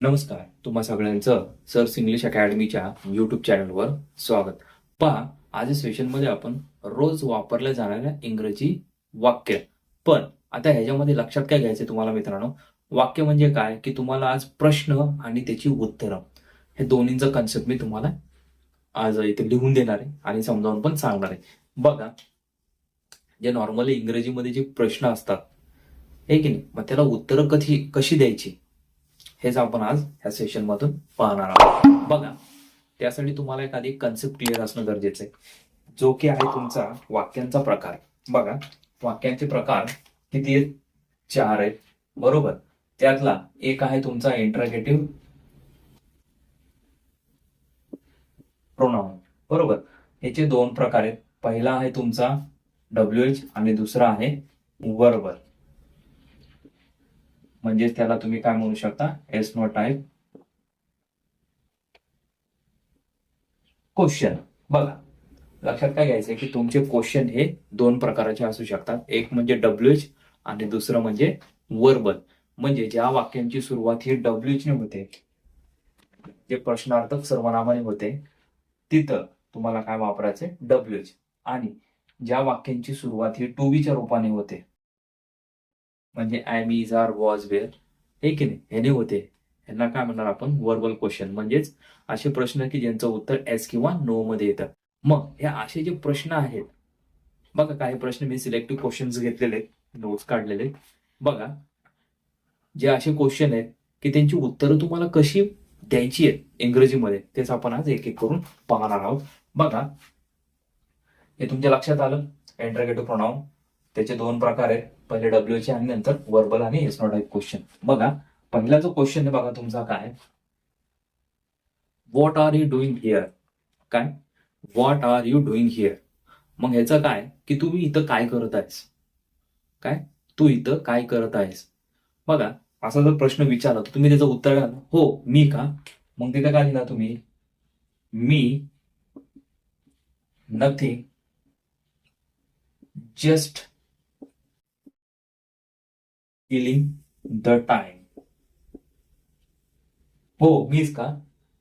नमस्कार तुम्हा सगळ्यांचं सर्स इंग्लिश अकॅडमीच्या युट्यूब चॅनलवर स्वागत. पहा आज सेशनमध्ये आपण रोज वापरल्या जाणाऱ्या इंग्रजी वाक्य. पण आता ह्याच्यामध्ये लक्षात काय घ्यायचं तुम्हाला मित्रांनो? वाक्य म्हणजे काय? की तुम्हाला आज प्रश्न आणि त्याची उत्तरं. हे दोन्हींचं कन्सेप्ट मी तुम्हाला आज इथे लिहून देणार आहे आणि समजावून पण सांगणार आहे. बघा जे नॉर्मली इंग्रजीमध्ये जे प्रश्न असतात हे की नाही? मग त्याला उत्तरं कधी कशी द्यायची? हेच आपण आज ह्या सेशन मधून पाहणार आहोत. बघा त्यासाठी तुम्हाला एखादी कन्सेप्ट क्लिअर असणं गरजेचं आहे. जो की आहे तुमचा वाक्यांचा प्रकार. बघा वाक्यांचे प्रकार किती आहेत? चार आहेत. बरोबर? त्यातला एक आहे तुमचा इंट्रागेटिव्ह प्रोनाउन बरोबर? याचे दोन प्रकार आहेत. पहिला आहे तुमचा डब्ल्यू एच आणि दुसरा आहे वर्बर म्हणजे त्याला तुम्ही काय म्हणू शकता? Yes no type question. बघा लक्षात काय घ्यायचंय की तुमचे क्वेश्चन हे दोन प्रकारचे असू शकतात. एक म्हणजे डब्ल्यू एच आणि दुसरं म्हणजे वर्बल म्हणजे ज्या वाक्यांची सुरुवात ही डब्ल्यू एच ने होते जे प्रश्नार्थक सर्वनामाने होते तिथं तुम्हाला काय वापरायचे डब्ल्यू एच आणि ज्या वाक्यांची सुरुवात ही टू च्या रूपाने होते म्हणजे am is are was were हे की नाही? ह्याने होते. ह्यांना काय म्हणणार आपण? वर्बल क्वेश्चन म्हणजेच असे प्रश्न की ज्यांचं उत्तर एस किंवा नो मध्ये येतं. मग हे असे जे प्रश्न आहेत बघा काही प्रश्न मी सिलेक्टिव्ह क्वेश्चन्स घेतलेले नोट्स काढलेले. बघा जे असे क्वेश्चन आहेत की त्यांची उत्तरं तुम्हाला कशी द्यायची आहेत इंग्रजीमध्ये तेच आपण आज एक एक करून पाहणार आहोत. बघा हे तुमच्या लक्षात आलं? एंटरगेटिव्ह प्रोनाऊन त्याचे दोन प्रकार आहेत. पहिले डब्ल्यूचे आणि नंतर वर्बल आणि एस नॉट टाईप क्वेश्चन बघा पहिला जो क्वेश्चन आहे बघा तुमचा काय? What are you doing here काय? What are you doing here मग ह्याचं काय? की तुम्ही इथं काय करत आहेस? काय? तू इथं काय करत आहेस? बघा असा जर प्रश्न विचारला तर तुम्ही त्याचं उत्तर द्याल हो मी का? मग तिथं काय लिहिला तुम्ही? मी nothing just killing the time हो मीच का?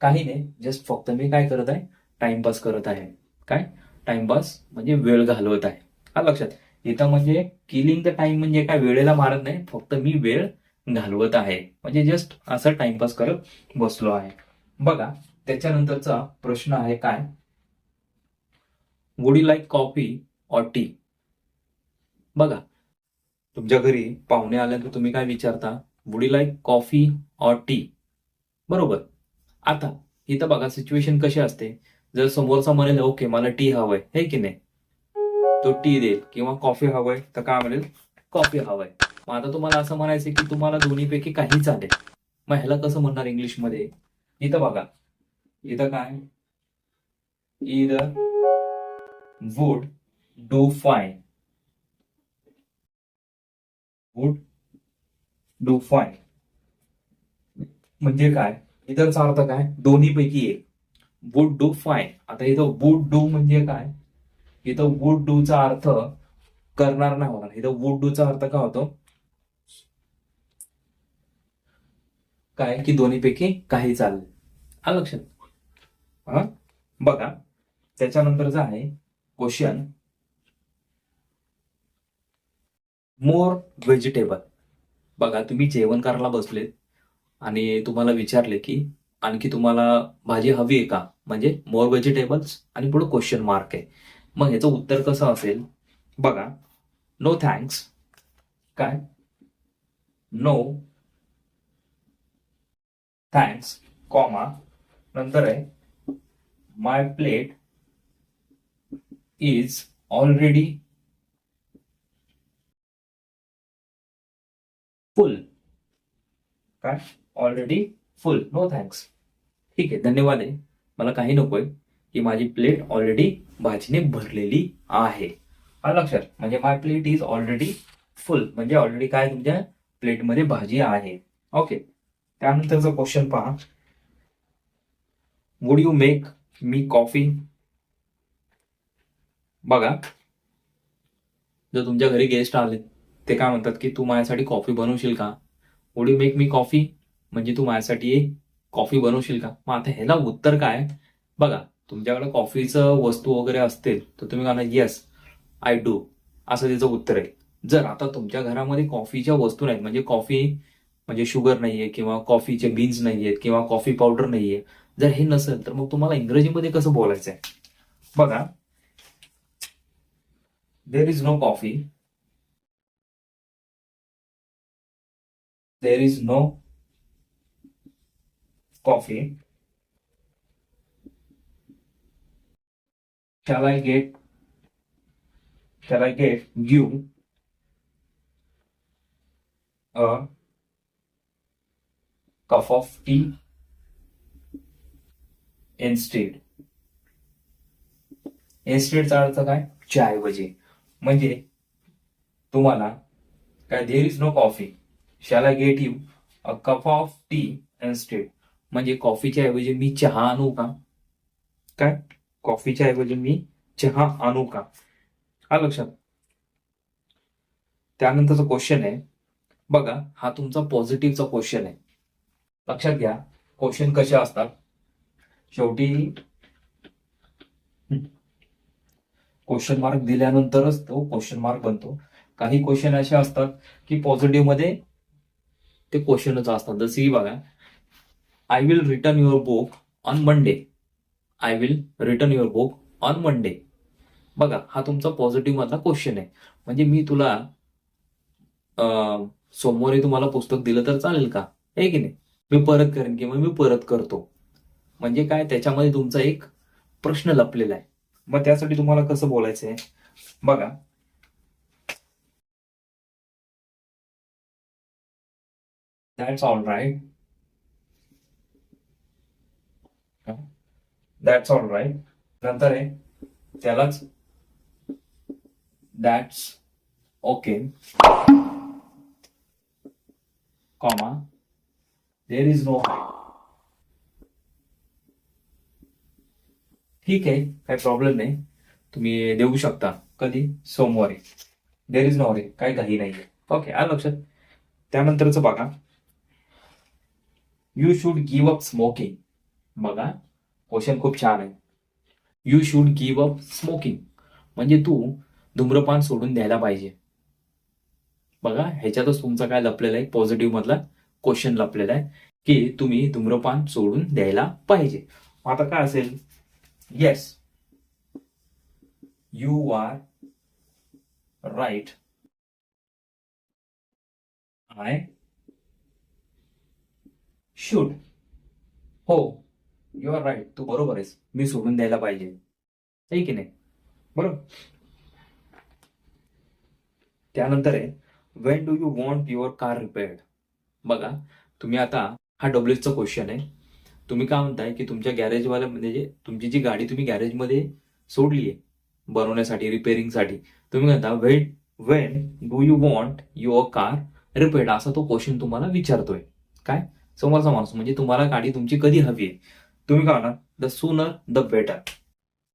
काही नाही जस्ट फक्त मी काय करत आहे? टाइमपास करत आहे. काय? टाइमपास म्हणजे वेळ घालवत आहे. हा लक्षात. इथं म्हणजे किलिंग द टाइम म्हणजे काय? वेळेला मारत नाही फक्त मी वेळ घालवत आहे. म्हणजे जस्ट असं टाइमपास करत बसलो आहे. बघा त्याच्यानंतरचा प्रश्न आहे काय? Would you like coffee or tea बघा तुमच्या घरी पाहुणे आल्यानंतर तुम्ही काय विचारता? Would you like coffee or tea बरोबर. आता इथं बघा सिच्युएशन कशी असते. जर समोरचा म्हणेल ओके मला टी हवंय. हे की नाही? तो टी देईल किंवा कॉफी हवंय तर काय म्हणेल? कॉफी हवंय. मग आता तुम्हाला असं म्हणायचं की तुम्हाला दोन्हीपैकी काही चालेल. मग ह्याला कसं म्हणणार इंग्लिशमध्ये? इथं बघा. इथं काय? इथं would do fine would do fine म्हणजे काय? इतरचा अर्थ काय? दोन्ही पैकी एक. वुड डू फाईन आता इथं वुड डू म्हणजे काय? इथं वुड डू चा अर्थ करणार नाही होणार. इथं वुड डू चा अर्थ काय होतो? काय? की दोन्ही पैकी काही चालले. हा लक्षात? हा? बघा. त्याच्यानंतरच आहे क्वेश्चन मोर व्हेजिटेबल. बघा तुम्ही जेवण करायला बसलेत आणि तुम्हाला विचारले की आणखी तुम्हाला भाजी हवी आहे का? म्हणजे मोर व्हेजिटेबल्स आणि पुढे क्वेश्चन मार्क आहे. मग ह्याचं उत्तर कसं असेल? बघा नो थँक्स काय? नो थँक्स कॉमा नंतर आहे my plate is already full. काय? ऑलरेडी फुल नो थँक्स ठीक आहे धन्यवाद आहे. मला काही नकोय की माझी प्लेट ऑलरेडी भाजीने भरलेली आहे. लक्षात. म्हणजे my plate is already full म्हणजे ऑलरेडी काय तुमच्या प्लेटमध्ये भाजी आहे. ओके त्यानंतरचा क्वेश्चन पहा. Would you make me coffee बघा. जर तुमच्या घरी गेस्ट आले ते काय म्हणतात की तू माझ्यासाठी कॉफी बनवशील का? Would you make me coffee म्हणजे तू माझ्यासाठी एक कॉफी बनवशील का? मग आता ह्याला उत्तर काय? बघा तुमच्याकडे कॉफीचं वस्तू वगैरे असतील तर तुम्ही म्हणा येस आय डू असं त्याचं उत्तर आहे. जर आता तुमच्या घरामध्ये कॉफीच्या वस्तू नाहीत म्हणजे कॉफी म्हणजे शुगर नाहीये किंवा कॉफीचे बीन्स नाहीयेत किंवा कॉफी पावडर नाहीये जर हे नसेल तर मग तुम्हाला इंग्रजीमध्ये कसं बोलायचं आहे बघा there is no coffee there is no coffee. shall I get shall I get you a cup of tea instead? इन्स्टेडचा अर्थ काय? च्याऐवजी म्हणजे तुम्हाला काय there is no coffee shall I get you a cup of tea instead म्हणजे कॉफीच्या ऐवजी मी चहा आणू का? काय? कॉफीच्या ऐवजी मी चहा आणू का? हा लक्षात. त्यानंतरचा क्वेश्चन आहे. बघा हा तुमचा पॉझिटिव्हचा क्वेश्चन आहे. लक्षात घ्या क्वेश्चन कसे असतात? शेवटी क्वेश्चन मार्क दिल्यानंतरच तो क्वेश्चन मार्क बनतो. काही क्वेश्चन असे असतात की पॉझिटिव्हमध्ये ते क्वेश्चनच असतात. जसे की बघा I will return your book on Monday I will return your book on Monday बघा हा तुमचा पॉझिटिव्ह मधला क्वेश्चन आहे. म्हणजे मी तुला सोमवारी तुम्हाला पुस्तक दिलं तर चालेल का? आहे की नाही? मी परत करेन किंवा मी परत करतो. म्हणजे काय? त्याच्यामध्ये तुमचा एक प्रश्न लपलेला आहे. मग त्यासाठी तुम्हाला कसं बोलायचं आहे बघा that's all right that's all right नंतर आहे त्यालाच that's okay comma there is no ठीक आहे काही प्रॉब्लेम नाही तुम्ही देऊ शकता कधी सोमवारी देर इज नो रे काही घाई नाही ओके आलं लक्षात त्यानंतरच बघा you should give up smoking बघा क्वेश्चन खूप छान आहे. You should give up smoking म्हणजे तू धूम्रपान सोडून द्यायला पाहिजे. बघा ह्याच्यातच तुमचा काय लपलेला आहे? पॉझिटिव्ह मधला क्वेश्चन लपलेला आहे की तुम्ही धूम्रपान सोडून द्यायला पाहिजे. आता काय असेल? Yes you are right I should हो. यू आर राईट तू बरोबर आहेस. मी सोडून द्यायला पाहिजे. आहे की नाही? बरोबर? त्यानंतर आहे when do you want your car repaired बघा तुम्ही आता हा डब्ल्यूचा क्वेश्चन आहे. तुम्ही काय म्हणताय की तुमच्या गॅरेजवाल्या म्हणजे तुमची जी गाडी तुम्ही गॅरेजमध्ये सोडली आहे बनवण्यासाठी रिपेअरिंगसाठी तुम्ही म्हणता when when do you want your car repaired असा तो क्वेश्चन तुम्हाला विचारतोय. काय? समोरचा माणूस म्हणजे तुम्हाला गाडी तुमची कधी हवी आहे? तुम्ही काय म्हणा द सुनर द बेटर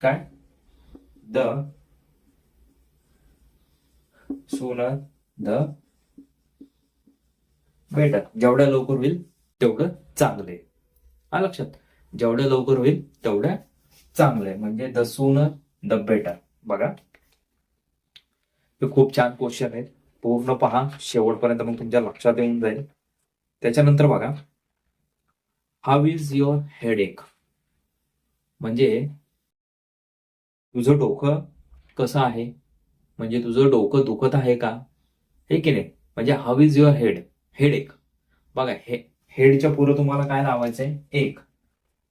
काय? द सुनर द बेटर जेवढ्या लवकर होईल तेवढं चांगलं आहे. हा लक्षात. जेवढ्या लवकर होईल तेवढ्या चांगलं आहे. म्हणजे द सुनर द बेटर बघा. हे खूप छान क्वेश्चन आहेत. पूर्ण पहा. शेवटपर्यंत मग तुमच्या लक्षात येऊन जाईल. त्याच्यानंतर बघा. हाव इज युअर हेड एक म्हणजे तुझं डोकं कसं आहे? म्हणजे तुझं डोकं दुखत आहे का? हे की नाही? म्हणजे how is your head head एक बघा हे हेडच्या पुढं तुम्हाला काय लावायचंय? एक.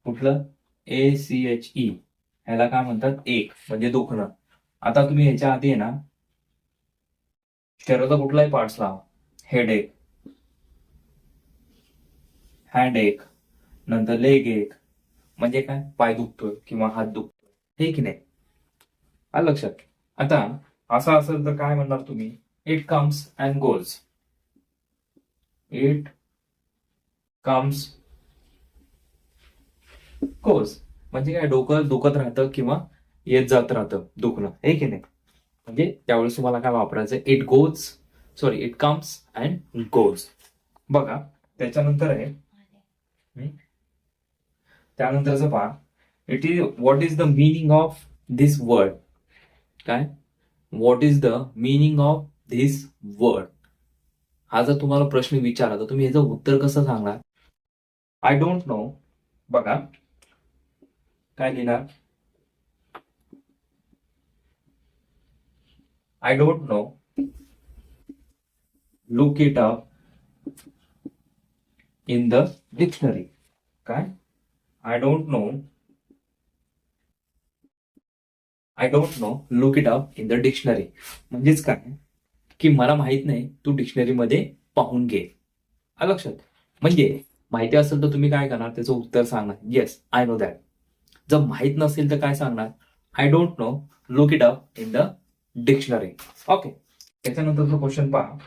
कुठलं? ए सी एच ई ह्याला काय म्हणतात? एक. म्हणजे दुखणं. आता तुम्ही ह्याच्या आधी आहे ना शरीराचा कुठलाही पार्ट्स लावा. हेड एक हँड एक नंतर लेग एक. म्हणजे काय? पाय दुखतोय किंवा हात दुखतोय. हे की नाही? आलं लक्षात? आता असं असेल तर काय म्हणणार तुम्ही? It comes and goes it comes goes म्हणजे काय? डोकं दुखत राहतं किंवा येत जात राहतं दुखणं. हे की नाही? म्हणजे त्यावेळेस तुम्हाला काय वापरायचं it goes sorry it comes and goes बघा त्याच्यानंतर आहे? त्यानंतरचं पहा. It is what is the meaning of this word काय? What is the meaning of this word हा जर तुम्हाला प्रश्न विचारला तर तुम्ही याचं उत्तर कसं सांगणार? आय डोंट नो बघा. काय लिहिणार? I don't know look it up in the dictionary काय? I don't know I don't know look it up in the dictionary म्हणजेच काय? की मला माहीत नाही तू डिक्शनरीमध्ये पाहून घे. लक्षात? म्हणजे माहिती असेल तर तुम्ही काय करणार? त्याचं उत्तर सांगणार. येस आय नो दॅट जर माहीत नसेल तर काय सांगणार? I don't know look it up in the dictionary okay त्याच्यानंतरचा question पहा.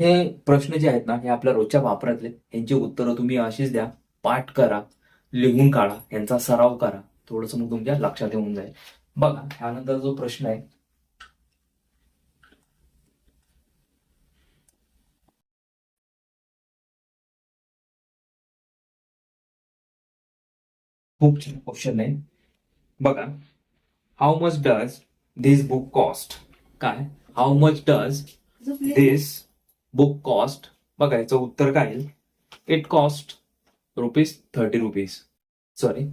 हे प्रश्न जे आहेत ना हे आपल्या रोजच्या वापरातले. यांची उत्तरं तुम्ही अशीच द्या. पाठ करा लिहून काढा यांचा सराव करा. थोडस मग तुमच्या लक्षात येऊन जाईल. बघा त्यानंतर जो प्रश्न आहे. खूप छान क्वेश्चन आहे. बघा how much does this book cost काय? How much does this book cost बघा याचं उत्तर काय येईल? It cost rupees thirty rupees sorry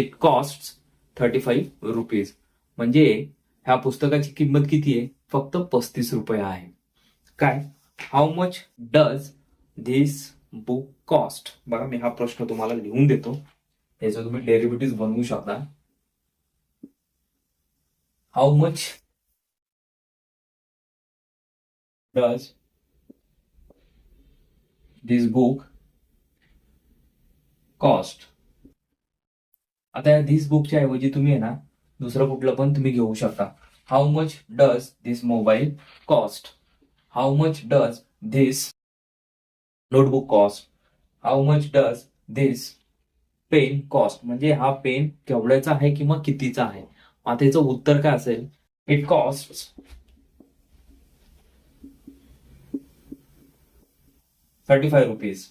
it cost thirty five rupees म्हणजे ह्या पुस्तकाची किंमत किती आहे? फक्त पस्तीस रुपये आहे. काय? How much does this book cost बघा मी हा प्रश्न तुम्हाला लिहून देतो. याचं तुम्ही डेरिव्हेटिव्ह बनवू शकता. How much does this book cost आता या दिस बुकच्या ऐवजी तुम्ही आहे ना दुसरं कुठलं पण तुम्ही घेऊ शकता. How much does this mobile cost how much does this notebook cost how much does this pen cost म्हणजे हा पेन केवढ्याचा आहे किंवा कितीचा आहे? आता याचं उत्तर काय असेल? It cost thirty five rupees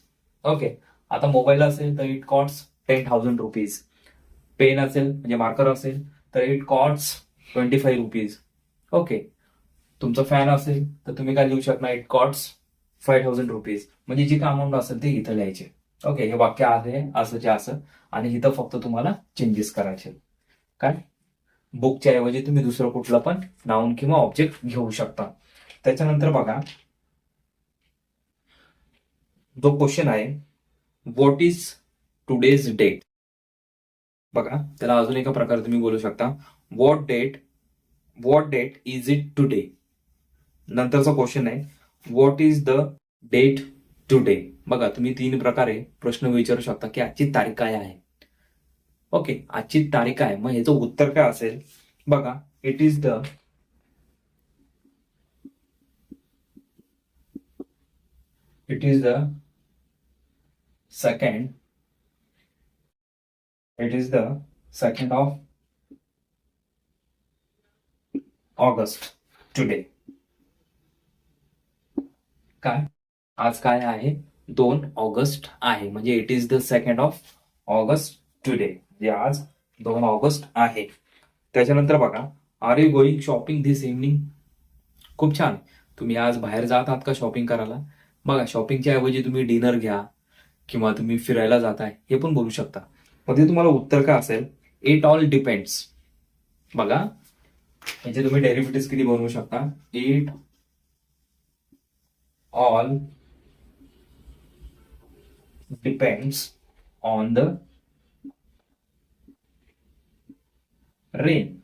okay आता मोबाईल असेल तर it costs ten thousand rupees pen असेल म्हणजे मार्कर असेल तर it cost twenty five rupees okay तुमचं फॅन असेल तर तुम्ही काय लिहू शकणार? It cost five thousand rupees म्हणजे जी काय अमाऊंट असेल ते इथं लिहायचे. ओके हे वाक्य आहे असंचे असं. आणि इथं फक्त तुम्हाला चेंजेस करायचे. काय? बुकच्या ऐवजी तुम्ही दुसरं कुठलं पण नाऊन किंवा ऑब्जेक्ट घेऊ शकता. त्याच्यानंतर बघा जो क्वेश्चन आहे व्हॉट इज टुडेज डेट बघा त्याला अजून एका प्रकारे तुम्ही बोलू शकता. What date what date is it today नंतरचा क्वेश्चन आहे. What is the date today बघा तुम्ही तीन प्रकारे प्रश्न विचारू शकता की आजची तारीख काय आहे. ओके आजची तारीख आहे? मग ह्याचं उत्तर काय असेल? बघा it is the it is the second. It is the second of August today काय? आज काय आहे? दोन ऑगस्ट आहे. म्हणजे it is the second of August today म्हणजे आज दोन ऑगस्ट आहे. त्याच्यानंतर बघा are you going shopping this evening खूप छान. तुम्ही आज बाहेर जात आहात का शॉपिंग करायला? बघा शॉपिंगच्या ऐवजी तुम्ही डिनर घ्या. किंवा तुम्ही फिरायला जाताय हे पण बोलू शकता. मध्ये तुम्हाला उत्तर काय असेल? इट ऑल डिपेंड्स बघा. याचे तुम्ही डेरिव्हेटिव्ह किती बनवू शकता? It all depends on the rain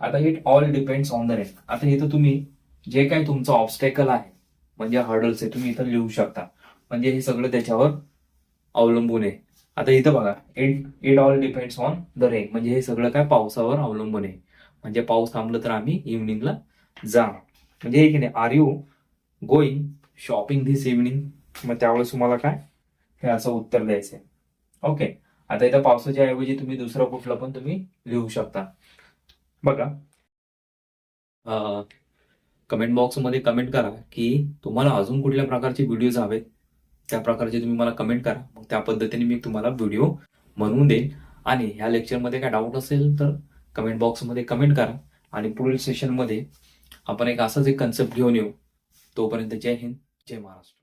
आता it all depends on the rain आता इथं तुम्ही जे काही तुमचं ऑब्स्टेकल आहे म्हणजे हर्डल्स आहे तुम्ही इथं लिहू शकता. म्हणजे हे सगळं त्याच्यावर अवलंबून आहे. आता इथं बघा it it all depends on the rain म्हणजे हे सगळं काय पावसावर अवलंबून आहे. म्हणजे पाऊस थांबलं तर आम्ही इव्हनिंगला जा म्हणजे हे की नाही are you going shopping this evening मग त्यावेळेस तुम्हाला काय? हे असं उत्तर द्यायचं आहे. ओके आता इथं पावसाच्या ऐवजी तुम्ही दुसरं कुठलं पण तुम्ही लिहू शकता. बघा. कमेंट बॉक्समध्ये कमेंट करा की तुम्हाला अजून कुठल्या प्रकारचे व्हिडिओज हवेत? त्या प्रकारचे तुम्ही मला कमेंट करा. मग त्या पद्धतीने मी तुम्हाला व्हिडिओ बनवून देईन. आणि ह्या लेक्चरमध्ये काय डाऊट असेल तर कमेंट बॉक्समध्ये कमेंट करा. आणि पुढील सेशनमध्ये आपण एक असाच एक कन्सेप्ट घेऊन येऊ. तोपर्यंत जय हिंद जय महाराष्ट्र.